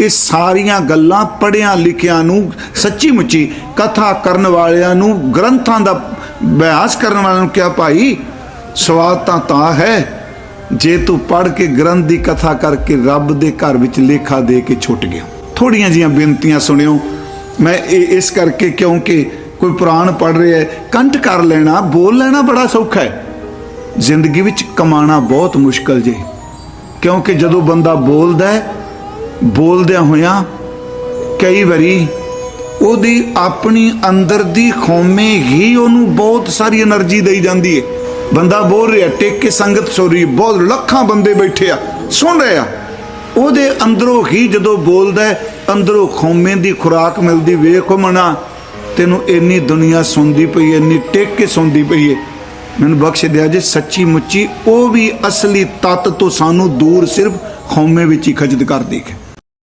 ਇਹ ਸਾਰੀਆਂ ਗੱਲਾਂ ਪੜਿਆਂ ਲਿਖਿਆਂ ਨੂੰ ਸੱਚੀ ਮੁੱਚੀ ਕਥਾ ਕਰਨ ਵਾਲਿਆਂ ਨੂੰ, ਗ੍ਰੰਥਾਂ ਦਾ ਅਭਿਆਸ ਕਰਨ ਵਾਲਿਆਂ ਨੂੰ ਕਿਹਾ, ਭਾਈ ਸਵਾਦ ਤਾਂ ਤਾਂ ਹੈ। ਜੇ ਤੂੰ ਪੜ ਕੇ ਗ੍ਰੰਥ ਦੀ ਕਥਾ ਕਰਕੇ ਰੱਬ ਦੇ ਘਰ ਵਿੱਚ ਲੇਖਾ ਦੇ ਕੇ ਛੁੱਟ ਗਿਆ। ਥੋੜੀਆਂ ਜੀਆਂ ਬੇਨਤੀਆਂ ਸੁਣਿਓ। ਮੈਂ ਇਹ, ਇਸ ਕਰਕੇ ਕਿਉਂਕਿ ਕੋਈ ਪੁਰਾਣ ਪੜ ਰਿਹਾ ਹੈ, ਕੰਠ ਕਰ ਲੈਣਾ, ਬੋਲ ਲੈਣਾ ਬੜਾ ਸੌਖਾ ਹੈ। ਜ਼ਿੰਦਗੀ ਵਿੱਚ ਕਮਾਣਾ ਬਹੁਤ ਮੁਸ਼ਕਲ ਜੇ। ਕਿਉਂਕਿ ਜਦੋਂ ਬੰਦਾ ਬੋਲਦਾ ਹੈ ਬੋਲਦਿਆਂ ਹੋਇਆਂ ਕਈ ਵਾਰੀ ਉਹਦੀ ਆਪਣੀ ਅੰਦਰ ਦੀ ਖੋਮੇ ਹੀ ਉਹਨੂੰ ਬਹੁਤ ਸਾਰੀ એનર્ਜੀ ਦੇਈ ਜਾਂਦੀ ਹੈ ਬੰਦਾ ਬੋਲ ਰਿਹਾ, ਟੇਕ ਕੇ ਸੰਗਤ ਸੋਰੀ ਬਹੁਤ ਲੱਖਾਂ ਬੰਦੇ ਬੈਠੇ ਆ, ਸੁਣ ਰਹੇ ਆ। ਉਹਦੇ ਅੰਦਰੋਂ ਹੀ ਜਦੋਂ ਬੋਲਦਾ ਅੰਦਰੋਂ ਖੋਮੇ ਦੀ ਖੁਰਾਕ ਮਿਲਦੀ, ਵੇਖ ਮਨਾ, ਤੈਨੂੰ ਇੰਨੀ ਦੁਨੀਆ ਸੁਣਦੀ ਪਈ ਇੰਨੀ ਟੇਕ ਕੇ ਸੁਣਦੀ ਪਈ ਹੈ ਮੈਨੂੰ ਬਖਸ਼ ਦਿਆ ਜੇ ਸੱਚੀ ਮੁੱਚੀ ਉਹ ਵੀ ਅਸਲੀ ਤਤ ਤੋਂ ਸਾਨੂੰ ਦੂਰ ਸਿਰਫ ਖੌਮੇ ਵਿੱਚ ਹੀ ਖਜਦ ਕਰਦੀ ਹੈ